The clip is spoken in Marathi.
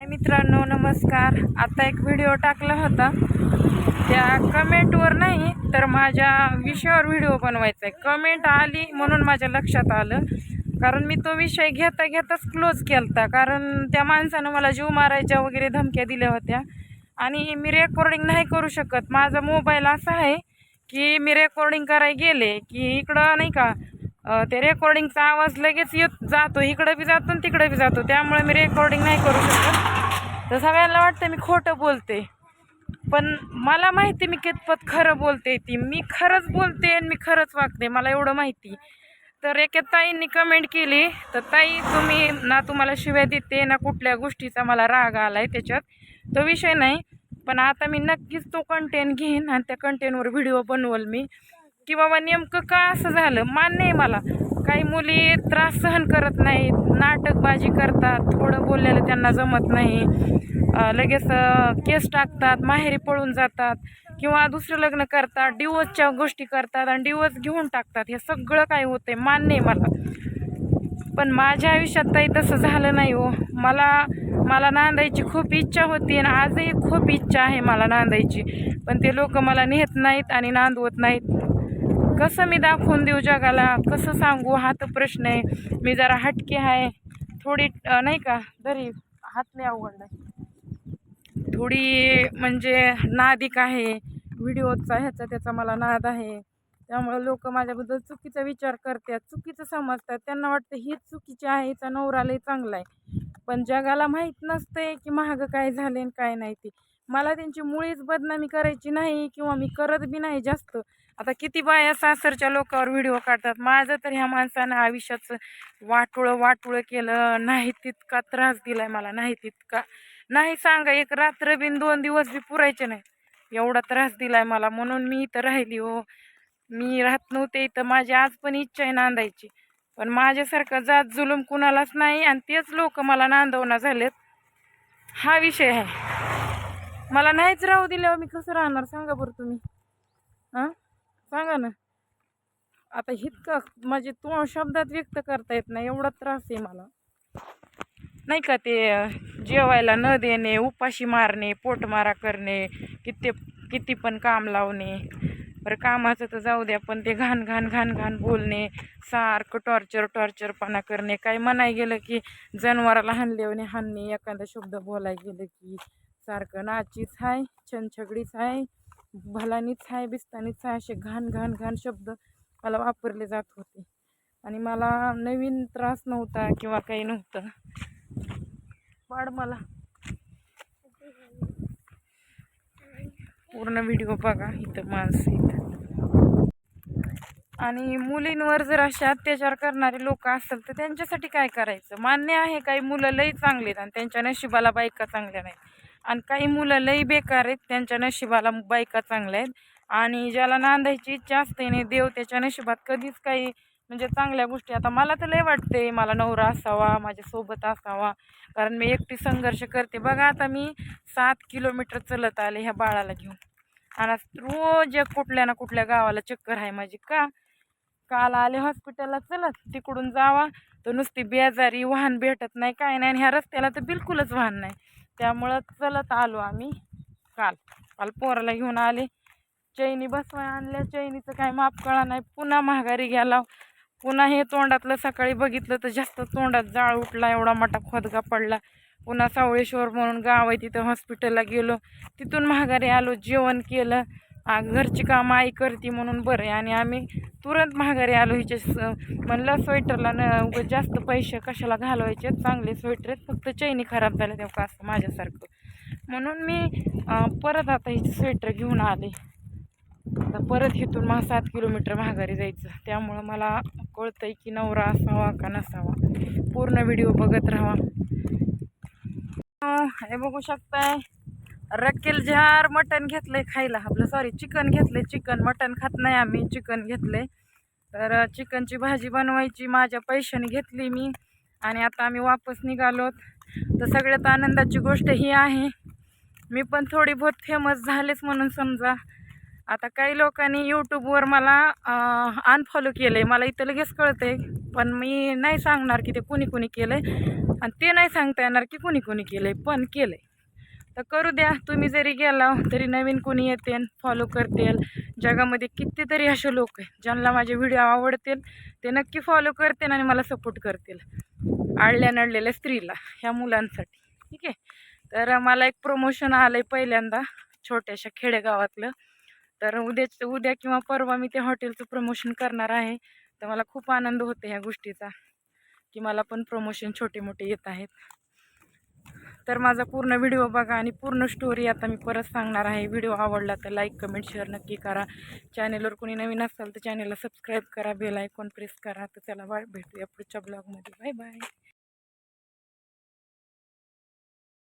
मित्रांनो नमस्कार. आता एक व्हिडिओ टाकला होता. त्या कमेंटवर नाही तर माझ्या विषयावर व्हिडिओ बनवायचा आहे कमेंट आली म्हणून माझ्या लक्षात आलं. कारण मी तो विषय घेता घेताच क्लोज केलता. कारण त्या माणसानं मला जीव मारायच्या वगैरे धमक्या दिल्या होत्या. आणि मी रेकॉर्डिंग नाही करू शकत. माझा मोबाईल असा आहे की मी रेकॉर्डिंग करायला गेले की इकडं नाही का ते रेकॉर्डिंगचा आवाज लगेच येत जातो. इकडं बी जातो आणि तिकडं बी जातो. त्यामुळे मी रेकॉर्डिंग नाही करू शकत. तर सगळ्यांना वाटतं मी खोटं बोलते. पण मला माहिती मी कितपत खरं बोलते ती. मी खरंच बोलते आणि मी खरंच वागते मला एवढं माहिती. तर एके ताईंनी कमेंट केली. तर ताई तुम्ही ना तुम्हाला शिव्या देते ना कुठल्या गोष्टीचा मला राग आला आहे त्याच्यात. तो विषय नाही. पण आता मी नक्कीच तो कंटेंट घेईन आणि त्या कंटेंटवर व्हिडिओ बनवल मी. की बाबा नेमकं का असं झालं? मान्य आहे मला. काही मुली त्रास सहन करत नाहीत नाटकबाजी करतात थोडं बोललेलं त्यांना जमत नाही. लगेच केस टाकतात माहेरी पळून जातात किंवा दुसरं लग्न करतात डिवोर्सच्या गोष्टी करतात आणि डिवोर्स घेऊन टाकतात. हे सगळं काय होतंय मान्य आहे मला. पण माझ्या आयुष्यात काही तसं झालं नाही हो. मला मला नांदायची खूप इच्छा होती आणि आजही खूप इच्छा आहे मला नांदायची. पण ते लोक मला नेत नाहीत आणि नांदवत नाहीत. कसं मी दाखवून देऊ जगाला? कसं सांगू? हा तर प्रश्न आहे. मी जरा हटके आहे. थोडी नाही का? तरी नाही अवघड थोडी म्हणजे नादिक आहे. व्हिडिओचा ह्याचा त्याचा मला नाद आहे. त्यामुळे लोक माझ्याबद्दल चुकीचा विचार करतात चुकीचं समजतात. त्यांना वाटतं हीच चुकीची आहे हिचा नवरा लय चांगला आहे. पण जगाला माहीत नसते की महाग काय झाले आणि काय नाही ते. मला त्यांची मुळीच बदनामी करायची नाही किंवा मी करत बी नाही जास्त. आता किती बाया सासरच्या लोकांवर व्हिडिओ काढतात. माझं तर ह्या माणसानं आयुष्याचं वाटोळं वाटुळं केलं. नाही तितका त्रास दिला आहे मला. नाही तितका. नाही सांगा एक रात्र बिन दोन दिवस बी पुरायचे नाही. एवढा त्रास दिला आहे मला. म्हणून मी इथं राहिली हो. मी राहत नव्हते इथं. माझी आज पण इच्छा आहे नांदायची. पण माझ्यासारखं जात जुलूम कुणालाच नाही आणि तेच लोक मला नांदवणं झालेत. हा विषय आहे. मला नाहीच राहू दिल्यावर मी कसं राहणार? सांगा बरं तुम्ही. हां? सांगा ना. आता इतकं म्हणजे तो शब्दात व्यक्त करता येत नाही. एवढा त्रास आहे मला. नाही का ते जेवायला न देणे उपाशी मारणे पोटमारा करणे किती किती पण काम लावणे. बरं कामाचं तर जाऊ द्या पण ते घाण घाण घाण घाण बोलणे सारखं टॉर्चर टॉर्चरपणा करणे. काय म्हणाय गेलं की जनावराला हाणले हाणणे एखादा शब्द बोलाय गेलं की सारखं नाचीच आहे छनछगडीच आहे भलानीच आहे बिस्तानीच आहे असे घाण घाण घाण शब्द मला वापरले जात होते. आणि मला नवीन त्रास नव्हता किंवा काही नव्हतं. वाढ मला. पूर्ण व्हिडिओ बघा इथं माणसं इथं. आणि मुलींवर जर असे अत्याचार करणारे लोक असतील तर त्यांच्यासाठी काय करायचं? मान्य आहे काही मुलं लई चांगली आहेत आणि त्यांच्या नशिबाला बायका चांगल्या नाहीत. आणि काही मुलं लई बेकार आहेत त्यांच्या नशिबाला बायका चांगल्या आहेत. आणि ज्याला नांदायची इच्छा असते नाही देव त्याच्या नशिबात कधीच काही म्हणजे चांगल्या गोष्टी आता मला तर लय वाटते मला नवरा असावा माझ्यासोबत असावा. कारण मी एकटी संघर्ष करते. बघा आता मी सात किलोमीटर चलत आले ह्या बाळाला घेऊन. आणि रोज कुठल्या ना कुठल्या गावाला चक्कर आहे माझी. का? काल आले हॉस्पिटलला चलत तिकडून जावा. तर नुसती बेजारी वाहन भेटत नाही काय नाही. आणि ह्या रस्त्याला तर बिलकुलच वाहन नाही. त्यामुळं चलत आलो आम्ही काल. काल पोराला घेऊन आले. चैनी बसवाय आणल्या. चैनीचं काय माप कळा नाही. पुन्हा महागारी गेला. पुन्हा हे तोंडातलं सकाळी बघितलं तर जास्त तोंडात जाळ उठला. एवढा मोठा खोदगा पडला. पुन्हा सावळेश्वर म्हणून गाव आहे तिथं हॉस्पिटलला गेलो. तिथून महागारी आलो. जेवण केलं. घरची कामं आई करते म्हणून बरं आहे. आणि आम्ही तुरंत महागारी आलो हिचे स म्हणलं स्वेटरला न जास्त पैसे कशाला घालवायचे चांगले स्वेटर आहेत. फक्त चैनी खराब झाल्या तेव्हा असं माझ्यासारखं. म्हणून मी परत आता हिचे स्वेटर घेऊन आले. आता परत इथून मला सात किलोमीटर माघारी जायचं. त्यामुळं मला कळतंय की नवरा असावा का नसावा. पूर्ण व्हिडिओ बघत राहा. हे बघू शकताय. रक्केल झार मटण घेतलंय खायला आपलं. सॉरी चिकन घेतलंय. चिकन मटण खात नाही आम्ही. चिकन घेतलंय. तर चिकनची भाजी बनवायची. माझ्या पैशाने घेतली मी. आणि आता आम्ही वापस निघालोत तर सगळ्यात आनंदाची गोष्ट ही आहे. मी पण थोडी बहुत फेमस झालेच म्हणून समजा. आता काही लोकांनी यूट्यूबवर मला अनफॉलो केलं आहे मला इथं लगेच कळतं आहे पण मी नाही सांगणार की ते कुणी कुणी केलं आहे आणि ते नाही सांगता येणार की कुणी कुणी केलं आहे पण केलं आहे तर करू द्या तुम्ही जरी गेला तरी नवीन कोणी येतील फॉलो करतील जगामध्ये कितीतरी असे लोक आहेत ज्यांना माझे व्हिडिओ आवडतील ते नक्की फॉलो करतील आणि मला सपोर्ट करतील. आडल्या नडलेल्या स्त्रीला ह्या मुलांसाठी. ठीक आहे? तर मला एक प्रमोशन आलं आहे पहिल्यांदा छोट्याशा खेडेगावातलं. तर उद्या उद्या किंवा परवा मी ते हॉटेलचं प्रमोशन करणार आहे. तर मला खूप आनंद होतो ह्या गोष्टीचा की मला पण प्रमोशन छोटे मोठे येत आहेत. तर माझा पूर्ण व्हिडिओ बघा आणि पूर्ण स्टोरी आता मी परत सांगणार आहे. व्हिडिओ आवडला तर लाईक कमेंट शेअर नक्की करा. चॅनेलवर कोणी नवीन असाल तर चॅनेलला सबस्क्राईब करा. बेल आयकॉन प्रेस करा. तर चला बाय भेटूया पुढच्या ब्लॉगमध्ये बाय बाय